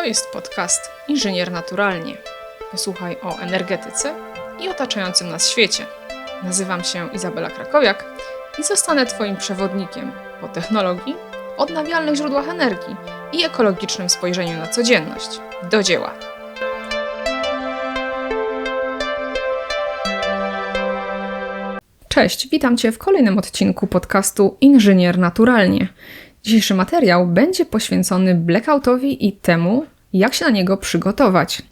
To jest podcast Inżynier Naturalnie. Posłuchaj o energetyce i otaczającym nas świecie. Nazywam się Izabela Krakowiak i zostanę Twoim przewodnikiem po technologii, odnawialnych źródłach energii i ekologicznym spojrzeniu na codzienność. Do dzieła! Cześć, witam Cię w kolejnym odcinku podcastu Inżynier Naturalnie. Dzisiejszy materiał będzie poświęcony blackoutowi i temu, jak się na niego przygotować.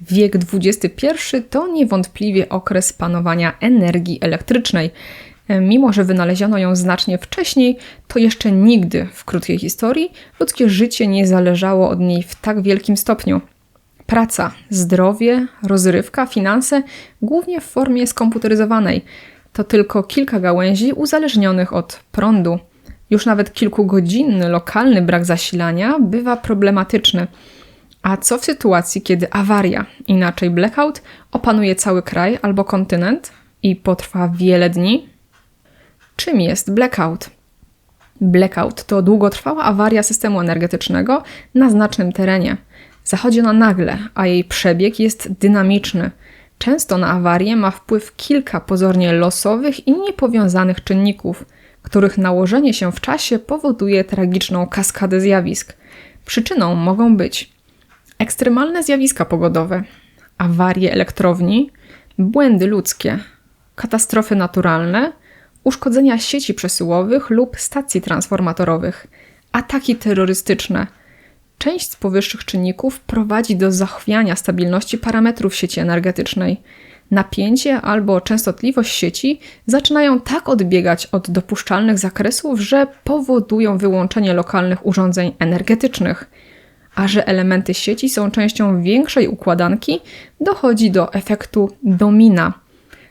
Wiek XXI to niewątpliwie okres panowania energii elektrycznej. Mimo, że wynaleziono ją znacznie wcześniej, to jeszcze nigdy w krótkiej historii ludzkie życie nie zależało od niej w tak wielkim stopniu. Praca, zdrowie, rozrywka, finanse, głównie w formie skomputeryzowanej, to tylko kilka gałęzi uzależnionych od prądu. Już nawet kilkugodzinny lokalny brak zasilania bywa problematyczny. A co w sytuacji, kiedy awaria, inaczej blackout, opanuje cały kraj albo kontynent i potrwa wiele dni? Czym jest blackout? Blackout to długotrwała awaria systemu energetycznego na znacznym terenie. Zachodzi ona nagle, a jej przebieg jest dynamiczny. Często na awarię ma wpływ kilka pozornie losowych i niepowiązanych czynników, których nałożenie się w czasie powoduje tragiczną kaskadę zjawisk. Przyczyną mogą być ekstremalne zjawiska pogodowe, awarie elektrowni, błędy ludzkie, katastrofy naturalne, uszkodzenia sieci przesyłowych lub stacji transformatorowych, ataki terrorystyczne. Część z powyższych czynników prowadzi do zachwiania stabilności parametrów sieci energetycznej. Napięcie albo częstotliwość sieci zaczynają tak odbiegać od dopuszczalnych zakresów, że powodują wyłączenie lokalnych urządzeń energetycznych. A że elementy sieci są częścią większej układanki, dochodzi do efektu domina.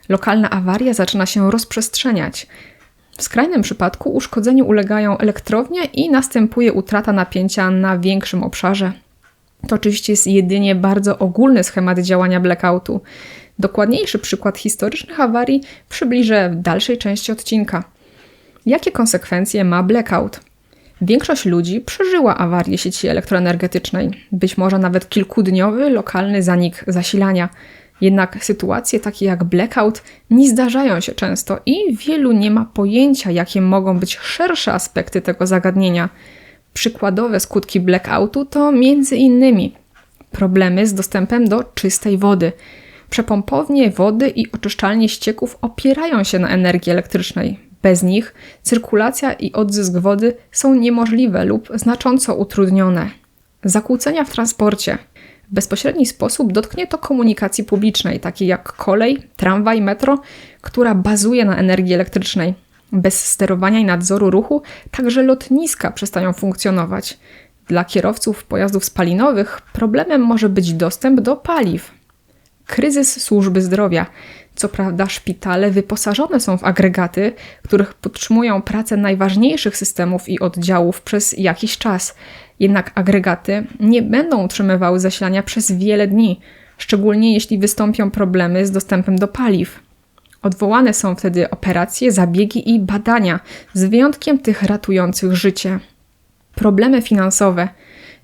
Lokalna awaria zaczyna się rozprzestrzeniać. W skrajnym przypadku uszkodzeniu ulegają elektrownie i następuje utrata napięcia na większym obszarze. To oczywiście jest jedynie bardzo ogólny schemat działania blackoutu. Dokładniejszy przykład historycznych awarii przybliżę w dalszej części odcinka. Jakie konsekwencje ma blackout? Większość ludzi przeżyła awarię sieci elektroenergetycznej, być może nawet kilkudniowy lokalny zanik zasilania. Jednak sytuacje takie jak blackout nie zdarzają się często i wielu nie ma pojęcia, jakie mogą być szersze aspekty tego zagadnienia. Przykładowe skutki blackoutu to między innymi problemy z dostępem do czystej wody. Przepompownie wody i oczyszczalnie ścieków opierają się na energii elektrycznej. Bez nich cyrkulacja i odzysk wody są niemożliwe lub znacząco utrudnione. Zakłócenia w transporcie. W bezpośredni sposób dotknie to komunikacji publicznej, takiej jak kolej, tramwaj, metro, która bazuje na energii elektrycznej. Bez sterowania i nadzoru ruchu także lotniska przestają funkcjonować. Dla kierowców pojazdów spalinowych problemem może być dostęp do paliw. Kryzys służby zdrowia. Co prawda, szpitale wyposażone są w agregaty, których podtrzymują pracę najważniejszych systemów i oddziałów przez jakiś czas. Jednak agregaty nie będą utrzymywały zasilania przez wiele dni, szczególnie jeśli wystąpią problemy z dostępem do paliw. Odwołane są wtedy operacje, zabiegi i badania, z wyjątkiem tych ratujących życie. Problemy finansowe.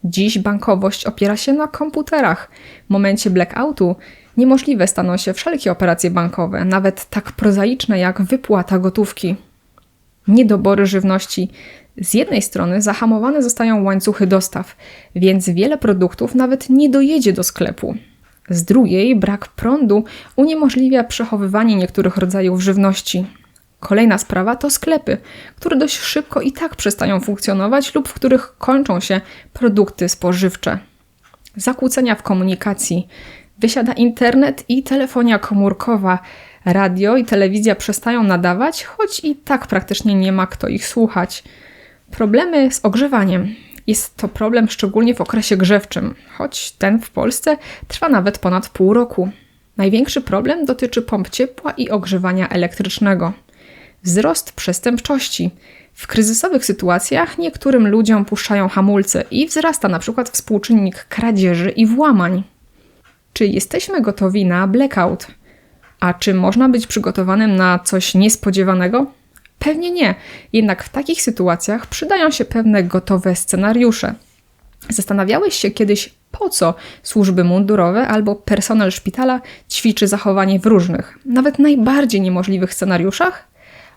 Dziś bankowość opiera się na komputerach. W momencie blackoutu niemożliwe staną się wszelkie operacje bankowe, nawet tak prozaiczne jak wypłata gotówki. Niedobory żywności. Z jednej strony zahamowane zostają łańcuchy dostaw, więc wiele produktów nawet nie dojedzie do sklepu. Z drugiej, brak prądu uniemożliwia przechowywanie niektórych rodzajów żywności. Kolejna sprawa to sklepy, które dość szybko i tak przestają funkcjonować lub w których kończą się produkty spożywcze. Zakłócenia w komunikacji. Wysiada internet i telefonia komórkowa. Radio i telewizja przestają nadawać, choć i tak praktycznie nie ma kto ich słuchać. Problemy z ogrzewaniem. Jest to problem szczególnie w okresie grzewczym, choć ten w Polsce trwa nawet ponad pół roku. Największy problem dotyczy pomp ciepła i ogrzewania elektrycznego. Wzrost przestępczości. W kryzysowych sytuacjach niektórym ludziom puszczają hamulce i wzrasta na przykład współczynnik kradzieży i włamań. Czy jesteśmy gotowi na blackout? A czy można być przygotowanym na coś niespodziewanego? Pewnie nie, jednak w takich sytuacjach przydają się pewne gotowe scenariusze. Zastanawiałeś się kiedyś, po co służby mundurowe albo personel szpitala ćwiczy zachowanie w różnych, nawet najbardziej niemożliwych scenariuszach?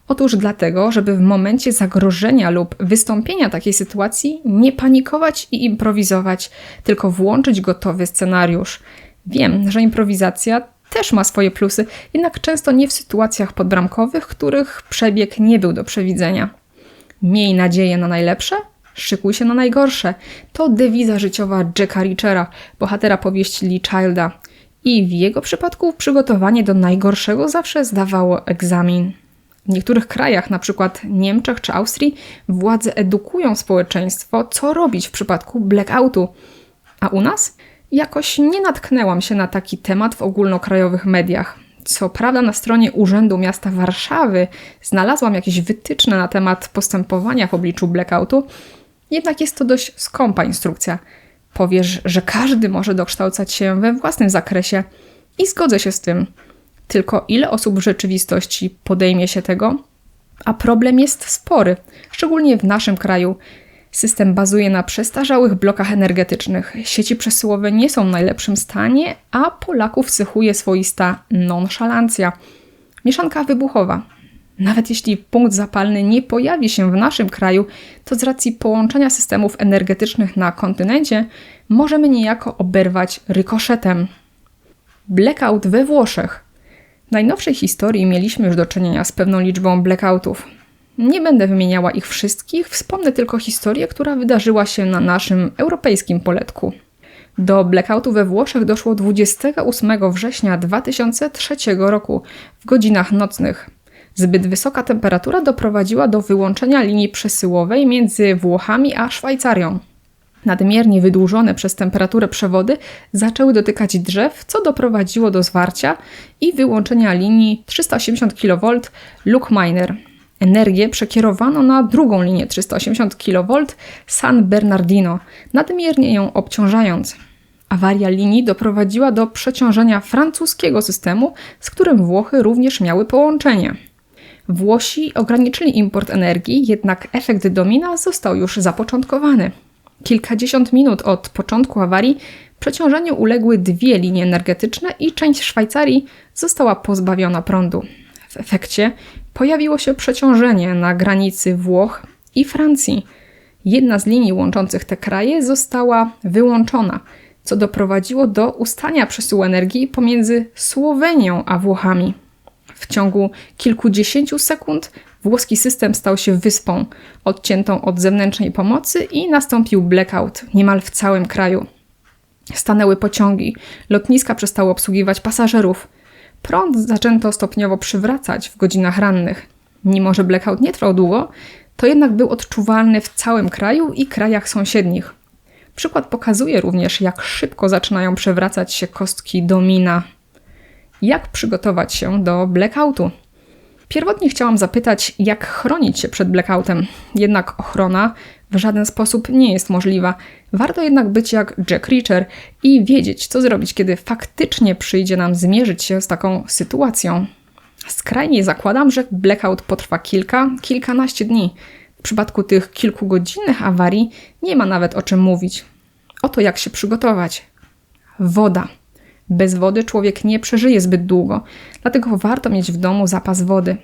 Otóż dlatego, żeby w momencie zagrożenia lub wystąpienia takiej sytuacji nie panikować i improwizować, tylko włączyć gotowy scenariusz. Wiem, że improwizacja też ma swoje plusy, jednak często nie w sytuacjach podbramkowych, których przebieg nie był do przewidzenia. Miej nadzieję na najlepsze, szykuj się na najgorsze. To dewiza życiowa Jacka Richera, bohatera powieści Lee Childa. I w jego przypadku przygotowanie do najgorszego zawsze zdawało egzamin. W niektórych krajach, przykład Niemczech czy Austrii, władze edukują społeczeństwo, co robić w przypadku blackoutu. A u nas? Jakoś nie natknęłam się na taki temat w ogólnokrajowych mediach. Co prawda, na stronie Urzędu Miasta Warszawy znalazłam jakieś wytyczne na temat postępowania w obliczu blackoutu, jednak jest to dość skąpa instrukcja. Powiesz, że każdy może dokształcać się we własnym zakresie i zgodzę się z tym. Tylko ile osób w rzeczywistości podejmie się tego? A problem jest spory, szczególnie w naszym kraju. System bazuje na przestarzałych blokach energetycznych. Sieci przesyłowe nie są w najlepszym stanie, a Polaków cechuje swoista nonszalancja. Mieszanka wybuchowa. Nawet jeśli punkt zapalny nie pojawi się w naszym kraju, to z racji połączenia systemów energetycznych na kontynencie możemy niejako oberwać rykoszetem. Blackout we Włoszech. W najnowszej historii mieliśmy już do czynienia z pewną liczbą blackoutów. Nie będę wymieniała ich wszystkich, wspomnę tylko historię, która wydarzyła się na naszym europejskim poletku. Do blackoutu we Włoszech doszło 28 września 2003 roku w godzinach nocnych. Zbyt wysoka temperatura doprowadziła do wyłączenia linii przesyłowej między Włochami a Szwajcarią. Nadmiernie wydłużone przez temperaturę przewody zaczęły dotykać drzew, co doprowadziło do zwarcia i wyłączenia linii 380 kV Luke-Miner. Energię przekierowano na drugą linię 380 kV San Bernardino, nadmiernie ją obciążając. Awaria linii doprowadziła do przeciążenia francuskiego systemu, z którym Włochy również miały połączenie. Włosi ograniczyli import energii, jednak efekt domina został już zapoczątkowany. Kilkadziesiąt minut od początku awarii przeciążeniu uległy dwie linie energetyczne i część Szwajcarii została pozbawiona prądu. W efekcie pojawiło się przeciążenie na granicy Włoch i Francji. Jedna z linii łączących te kraje została wyłączona, co doprowadziło do ustania przesyłu energii pomiędzy Słowenią a Włochami. W ciągu kilkudziesięciu sekund włoski system stał się wyspą, odciętą od zewnętrznej pomocy i nastąpił blackout niemal w całym kraju. Stanęły pociągi, lotniska przestały obsługiwać pasażerów. Prąd zaczęto stopniowo przywracać w godzinach rannych. Mimo, że blackout nie trwał długo, to jednak był odczuwalny w całym kraju i krajach sąsiednich. Przykład pokazuje również, jak szybko zaczynają przewracać się kostki domina jak przygotować się do blackoutu. Pierwotnie chciałam zapytać, jak chronić się przed blackoutem, jednak ochrona w żaden sposób nie jest możliwa. Warto jednak być jak Jack Reacher i wiedzieć, co zrobić, kiedy faktycznie przyjdzie nam zmierzyć się z taką sytuacją. Skrajnie zakładam, że blackout potrwa kilka, kilkanaście dni. W przypadku tych kilkugodzinnych awarii nie ma nawet o czym mówić. Oto jak się przygotować. Woda. Bez wody człowiek nie przeżyje zbyt długo, dlatego warto mieć w domu zapas wody.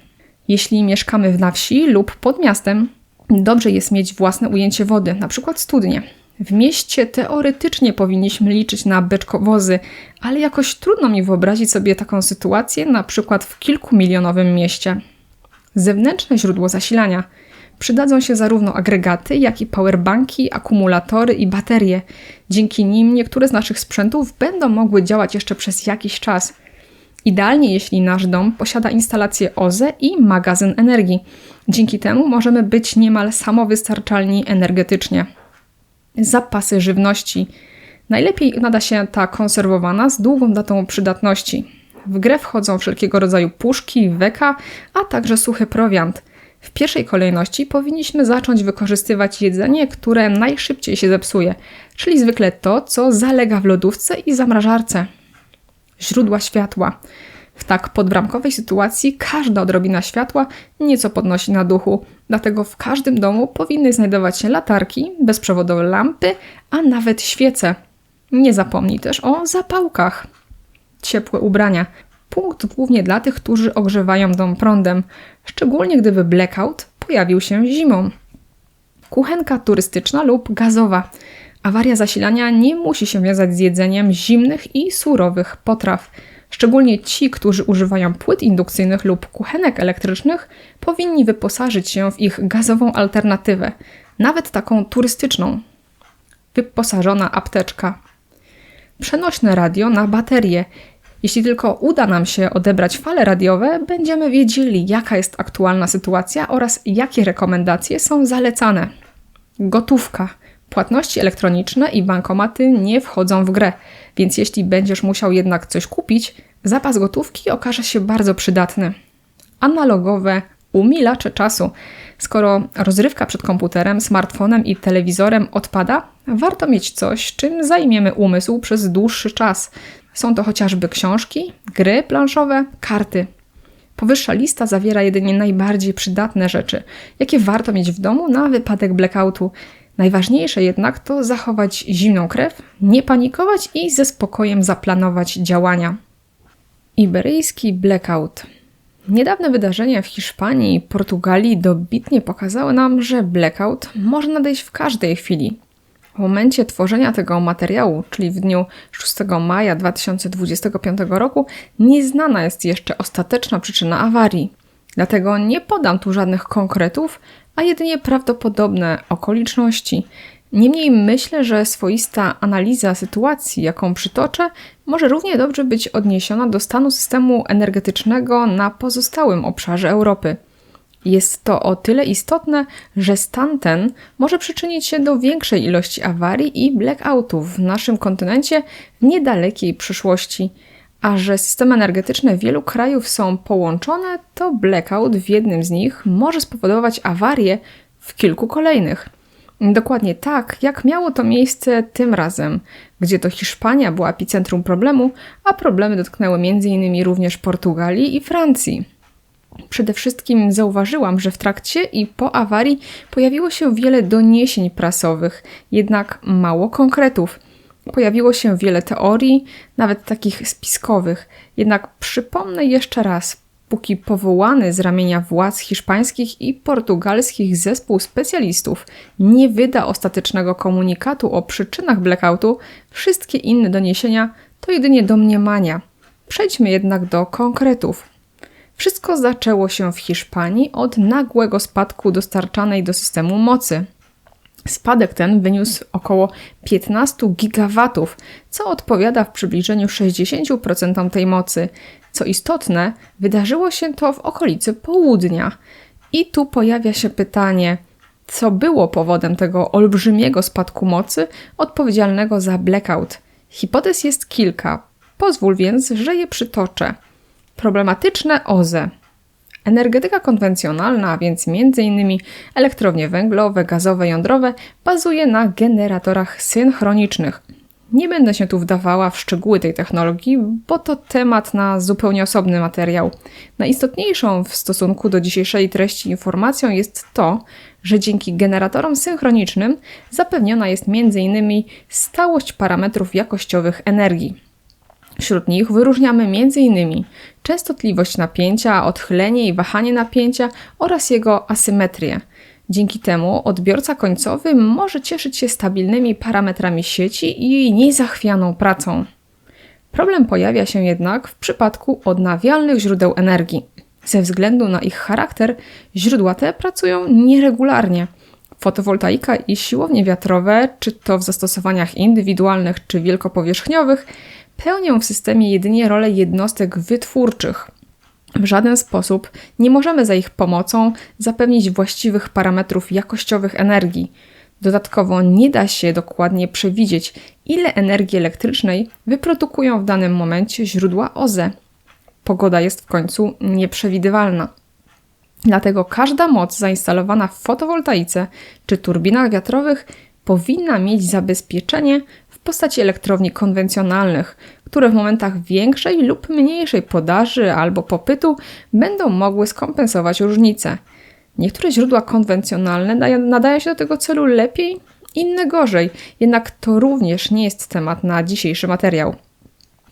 Jeśli mieszkamy na wsi lub pod miastem, dobrze jest mieć własne ujęcie wody, na przykład studnie. W mieście teoretycznie powinniśmy liczyć na beczkowozy, ale jakoś trudno mi wyobrazić sobie taką sytuację, na przykład w kilkumilionowym mieście. Zewnętrzne źródło zasilania – Przydadzą się zarówno agregaty, jak i powerbanki, akumulatory i baterie. Dzięki nim niektóre z naszych sprzętów będą mogły działać jeszcze przez jakiś czas. Idealnie, jeśli nasz dom posiada instalację OZE i magazyn energii. Dzięki temu możemy być niemal samowystarczalni energetycznie. Zapasy żywności. Najlepiej nada się ta konserwowana z długą datą przydatności. W grę wchodzą wszelkiego rodzaju puszki, weka, a także suchy prowiant – w pierwszej kolejności powinniśmy zacząć wykorzystywać jedzenie, które najszybciej się zepsuje, czyli zwykle to, co zalega w lodówce i zamrażarce. Źródła światła. W tak podbramkowej sytuacji każda odrobina światła nieco podnosi na duchu, dlatego w każdym domu powinny znajdować się latarki, bezprzewodowe lampy, a nawet świece. Nie zapomnij też o zapałkach. Ciepłe ubrania. Punkt głównie dla tych, którzy ogrzewają dom prądem, szczególnie gdyby blackout pojawił się zimą. Kuchenka turystyczna lub gazowa. Awaria zasilania nie musi się wiązać z jedzeniem zimnych i surowych potraw. Szczególnie ci, którzy używają płyt indukcyjnych lub kuchenek elektrycznych, powinni wyposażyć się w ich gazową alternatywę, nawet taką turystyczną. Wyposażona apteczka. Przenośne radio na baterię. Jeśli tylko uda nam się odebrać fale radiowe, będziemy wiedzieli, jaka jest aktualna sytuacja oraz jakie rekomendacje są zalecane. Gotówka. Płatności elektroniczne i bankomaty nie wchodzą w grę, więc jeśli będziesz musiał jednak coś kupić, zapas gotówki okaże się bardzo przydatny. Analogowe umilacze czasu. Skoro rozrywka przed komputerem, smartfonem i telewizorem odpada, warto mieć coś, czym zajmiemy umysł przez dłuższy czas. Są to chociażby książki, gry planszowe, karty. Powyższa lista zawiera jedynie najbardziej przydatne rzeczy, jakie warto mieć w domu na wypadek blackoutu. Najważniejsze jednak to zachować zimną krew, nie panikować i ze spokojem zaplanować działania. Iberyjski blackout. Niedawne wydarzenia w Hiszpanii i Portugalii dobitnie pokazały nam, że blackout może nadejść w każdej chwili. W momencie tworzenia tego materiału, czyli w dniu 6 maja 2025 roku, nieznana jest jeszcze ostateczna przyczyna awarii. Dlatego nie podam tu żadnych konkretów, a jedynie prawdopodobne okoliczności. Niemniej myślę, że swoista analiza sytuacji, jaką przytoczę, może równie dobrze być odniesiona do stanu systemu energetycznego na pozostałym obszarze Europy. Jest to o tyle istotne, że stan ten może przyczynić się do większej ilości awarii i blackoutów w naszym kontynencie w niedalekiej przyszłości. A że systemy energetyczne wielu krajów są połączone, to blackout w jednym z nich może spowodować awarię w kilku kolejnych. Dokładnie tak, jak miało to miejsce tym razem, gdzie to Hiszpania była epicentrum problemu, a problemy dotknęły m.in. również Portugalii i Francji. Przede wszystkim zauważyłam, że w trakcie i po awarii pojawiło się wiele doniesień prasowych, jednak mało konkretów. Pojawiło się wiele teorii, nawet takich spiskowych. Jednak przypomnę jeszcze raz, póki powołany z ramienia władz hiszpańskich i portugalskich zespół specjalistów nie wyda ostatecznego komunikatu o przyczynach blackoutu, wszystkie inne doniesienia to jedynie domniemania. Przejdźmy jednak do konkretów. Wszystko zaczęło się w Hiszpanii od nagłego spadku dostarczanej do systemu mocy. Spadek ten wyniósł około 15 gigawatów, co odpowiada w przybliżeniu 60% tej mocy. Co istotne, wydarzyło się to w okolicy południa. I tu pojawia się pytanie, co było powodem tego olbrzymiego spadku mocy odpowiedzialnego za blackout. Hipotez jest kilka, pozwól więc, że je przytoczę. Problematyczne OZE. Energetyka konwencjonalna, więc m.in. elektrownie węglowe, gazowe, jądrowe, bazuje na generatorach synchronicznych. Nie będę się tu wdawała w szczegóły tej technologii, bo to temat na zupełnie osobny materiał. Najistotniejszą w stosunku do dzisiejszej treści informacją jest to, że dzięki generatorom synchronicznym zapewniona jest m.in. stałość parametrów jakościowych energii. Wśród nich wyróżniamy m.in. częstotliwość napięcia, odchylenie i wahanie napięcia oraz jego asymetrię. Dzięki temu odbiorca końcowy może cieszyć się stabilnymi parametrami sieci i jej niezachwianą pracą. Problem pojawia się jednak w przypadku odnawialnych źródeł energii. Ze względu na ich charakter, źródła te pracują nieregularnie. Fotowoltaika i siłownie wiatrowe, czy to w zastosowaniach indywidualnych czy wielkopowierzchniowych, pełnią w systemie jedynie rolę jednostek wytwórczych. W żaden sposób nie możemy za ich pomocą zapewnić właściwych parametrów jakościowych energii. Dodatkowo nie da się dokładnie przewidzieć, ile energii elektrycznej wyprodukują w danym momencie źródła OZE. Pogoda jest w końcu nieprzewidywalna. Dlatego każda moc zainstalowana w fotowoltaice czy turbinach wiatrowych powinna mieć zabezpieczenie postaci elektrowni konwencjonalnych, które w momentach większej lub mniejszej podaży albo popytu będą mogły skompensować różnice. Niektóre źródła konwencjonalne nadają się do tego celu lepiej, inne gorzej, jednak to również nie jest temat na dzisiejszy materiał.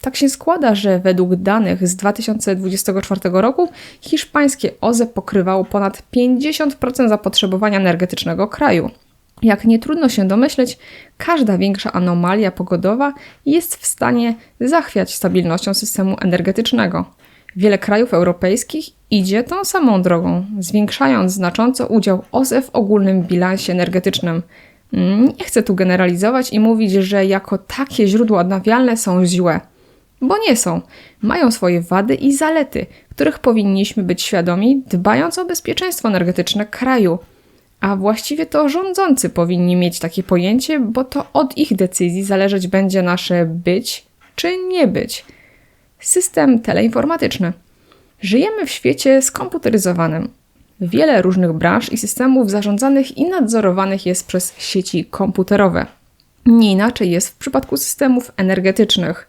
Tak się składa, że według danych z 2024 roku hiszpańskie OZE pokrywało ponad 50% zapotrzebowania energetycznego kraju. Jak nie trudno się domyśleć, każda większa anomalia pogodowa jest w stanie zachwiać stabilnością systemu energetycznego. Wiele krajów europejskich idzie tą samą drogą, zwiększając znacząco udział OZE w ogólnym bilansie energetycznym. Nie chcę tu generalizować i mówić, że jako takie źródła odnawialne są złe, bo nie są. Mają swoje wady i zalety, których powinniśmy być świadomi, dbając o bezpieczeństwo energetyczne kraju. A właściwie to rządzący powinni mieć takie pojęcie, bo to od ich decyzji zależeć będzie nasze być czy nie być. System teleinformatyczny. Żyjemy w świecie skomputeryzowanym. Wiele różnych branż i systemów zarządzanych i nadzorowanych jest przez sieci komputerowe. Nie inaczej jest w przypadku systemów energetycznych.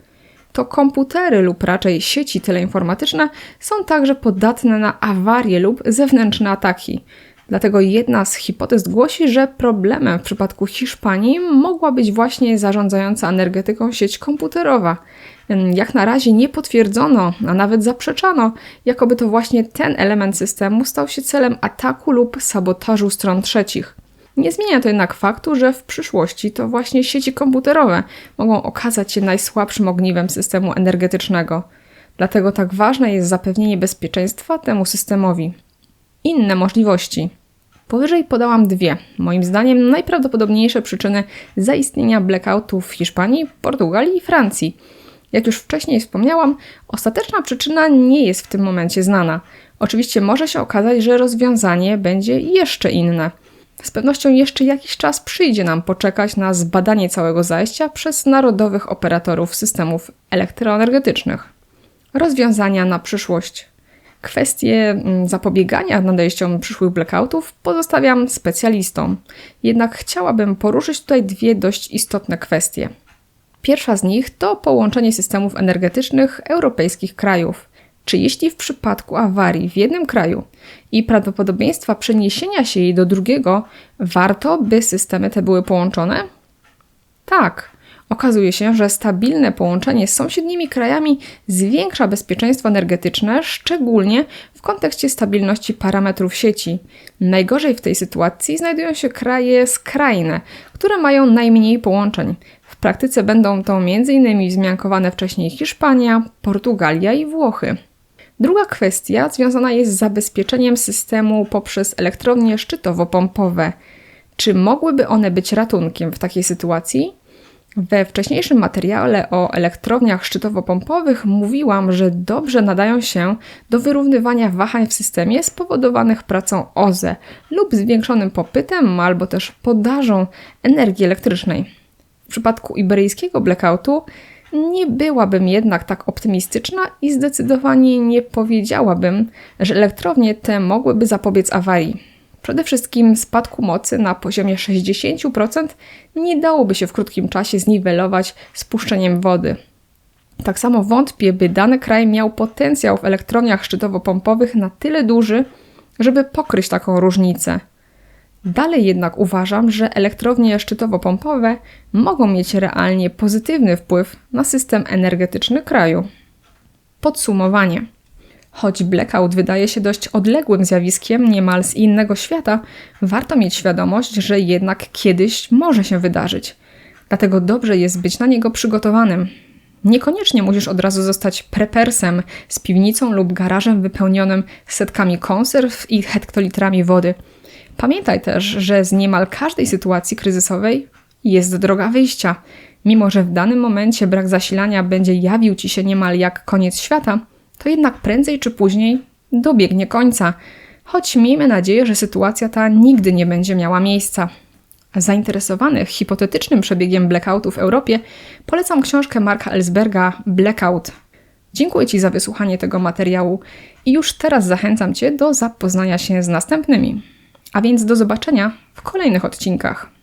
To komputery lub raczej sieci teleinformatyczne są także podatne na awarie lub zewnętrzne ataki. Dlatego jedna z hipotez głosi, że problemem w przypadku Hiszpanii mogła być właśnie zarządzająca energetyką sieć komputerowa. Jak na razie nie potwierdzono, a nawet zaprzeczano, jakoby to właśnie ten element systemu stał się celem ataku lub sabotażu stron trzecich. Nie zmienia to jednak faktu, że w przyszłości to właśnie sieci komputerowe mogą okazać się najsłabszym ogniwem systemu energetycznego. Dlatego tak ważne jest zapewnienie bezpieczeństwa temu systemowi. Inne możliwości. Powyżej podałam dwie, moim zdaniem najprawdopodobniejsze przyczyny zaistnienia blackoutów w Hiszpanii, Portugalii i Francji. Jak już wcześniej wspomniałam, ostateczna przyczyna nie jest w tym momencie znana. Oczywiście może się okazać, że rozwiązanie będzie jeszcze inne. Z pewnością jeszcze jakiś czas przyjdzie nam poczekać na zbadanie całego zajścia przez narodowych operatorów systemów elektroenergetycznych. Rozwiązania na przyszłość. Kwestie mm, zapobiegania nadejściom przyszłych blackoutów pozostawiam specjalistom, jednak chciałabym poruszyć tutaj dwie dość istotne kwestie. Pierwsza z nich to połączenie systemów energetycznych europejskich krajów. Czy jeśli w przypadku awarii w jednym kraju i prawdopodobieństwa przeniesienia się jej do drugiego, warto by systemy te były połączone? Tak, Okazuje się, że stabilne połączenie z sąsiednimi krajami zwiększa bezpieczeństwo energetyczne, szczególnie w kontekście stabilności parametrów sieci. Najgorzej w tej sytuacji znajdują się kraje skrajne, które mają najmniej połączeń. W praktyce będą to m.in. zmiankowane wcześniej Hiszpania, Portugalia i Włochy. Druga kwestia związana jest z zabezpieczeniem systemu poprzez elektrownie szczytowo-pompowe. Czy mogłyby one być ratunkiem w takiej sytuacji? We wcześniejszym materiale o elektrowniach szczytowo-pompowych mówiłam, że dobrze nadają się do wyrównywania wahań w systemie spowodowanych pracą OZE lub zwiększonym popytem albo też podażą energii elektrycznej. W przypadku iberyjskiego blackoutu nie byłabym jednak tak optymistyczna i zdecydowanie nie powiedziałabym, że elektrownie te mogłyby zapobiec awarii. Przede wszystkim spadku mocy na poziomie 60% nie dałoby się w krótkim czasie zniwelować spuszczeniem wody. Tak samo wątpię, by dany kraj miał potencjał w elektrowniach szczytowo-pompowych na tyle duży, żeby pokryć taką różnicę. Dalej jednak uważam, że elektrownie szczytowo-pompowe mogą mieć realnie pozytywny wpływ na system energetyczny kraju. Podsumowanie. Choć blackout wydaje się dość odległym zjawiskiem, niemal z innego świata, warto mieć świadomość, że jednak kiedyś może się wydarzyć. Dlatego dobrze jest być na niego przygotowanym. Niekoniecznie musisz od razu zostać prepersem z piwnicą lub garażem wypełnionym setkami konserw i hektolitrami wody. Pamiętaj też, że z niemal każdej sytuacji kryzysowej jest droga wyjścia. Mimo, że w danym momencie brak zasilania będzie jawił ci się niemal jak koniec świata, to jednak prędzej czy później dobiegnie końca, choć miejmy nadzieję, że sytuacja ta nigdy nie będzie miała miejsca. Zainteresowanych hipotetycznym przebiegiem blackoutu w Europie polecam książkę Marka Ellsberga Blackout. Dziękuję Ci za wysłuchanie tego materiału i już teraz zachęcam Cię do zapoznania się z następnymi. A więc do zobaczenia w kolejnych odcinkach.